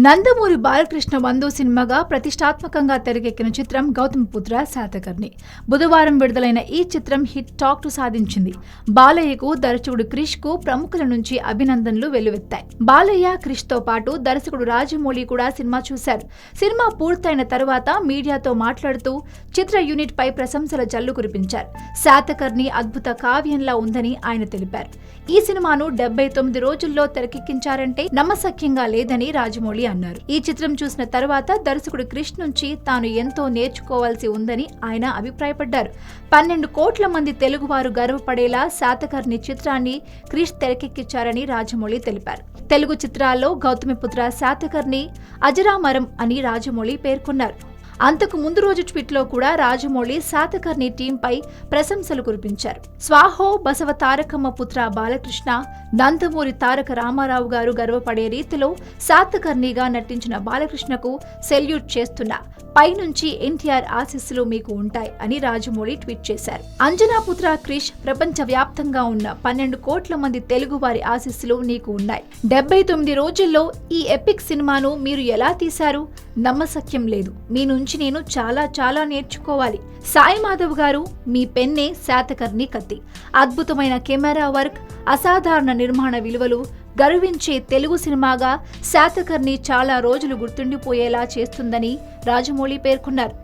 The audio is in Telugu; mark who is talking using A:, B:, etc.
A: నందమూరి బాలకృష్ణ వందో సినిమాగా ప్రతిష్టాత్మకంగా తెరకెక్కిన చిత్రం గౌతమ్ పుత్ర శాతకర్ణి. బుధవారం విడుదలైన ఈ చిత్రం హిట్ టాక్ టు సాధించింది. బాలయ్యకు దర్శకుడు క్రిష్కు ప్రముఖుల నుంచి అభినందనలు వెల్లువెత్తాయి. బాలయ్య క్రిష్తో పాటు దర్శకుడు రాజమౌళి కూడా సినిమా చూశారు. సినిమా పూర్తయిన తరువాత మీడియాతో మాట్లాడుతూ చిత్ర యూనిట్ పై ప్రశంసల జల్లు కురిపించారు. శాతకర్ణి అద్భుత కావ్యంలా ఉందని ఆయన తెలిపారు. ఈ సినిమాను డెబ్బై తొమ్మిది రోజుల్లో తెరకెక్కించారంటే నమ్మసఖ్యంగా లేదని రాజమౌళి అన్నారు. ఈ చిత్రం చూసిన తర్వాత దర్శకుడు క్రిష్ నుంచి తాను ఎంతో నేర్చుకోవాల్సి ఉందని ఆయన అభిప్రాయపడ్డారు. పన్నెండు కోట్ల మంది తెలుగువారు గర్వపడేలా శాతకర్ణి చిత్రాన్ని క్రిష్ తెరకెక్కించారని రాజమౌళి తెలిపారు. తెలుగు చిత్రాల్లో గౌతమిపుత్ర శాతకర్ణి అజరామరం అని రాజమౌళి పేర్కొన్నారు. అంతకు ముందు రోజు ట్వీట్లో కూడా రాజమౌళి శాతకర్ణి టీంపై ప్రశంసలు కురిపించారు. స్వాహో బసవ తారకమ్మ పుత్ర బాలకృష్ణ నందమూరి తారక రామారావు గారు గర్వపడే రీతిలో శాతకర్ణిగా నటించిన బాలకృష్ణకు సెల్యూట్ చేస్తున్నా పైనుంచి ఎన్టీఆర్ ఆశీస్సులు మీకు ఉంటాయి అని రాజమౌళి ట్వీట్ చేశారు. అంజనాపుత్ర క్రిష్ ప్రపంచ వ్యాప్తంగా ఉన్న పన్నెండు కోట్ల మంది తెలుగు వారి ఆశీస్సులు నీకు ఉన్నాయి. డెబ్బై తొమ్మిది రోజుల్లో ఈ ఎపిక్ సినిమాను మీరు ఎలా తీశారు? నమ్మసత్యం లేదు. మీ నుంచి నేను చాలా చాలా నేర్చుకోవాలి. సాయి మాధవ్ గారు మీ పెన్నే శాతకర్ణి కత్తి. అద్భుతమైన కెమెరా వర్క్ అసాధారణ నిర్మాణ విలువలు గర్వించే తెలుగు సినిమాగా శాతకర్ణి చాలా రోజులు గుర్తుండిపోయేలా చేస్తుందని రాజమౌళి పేర్కొన్నారు.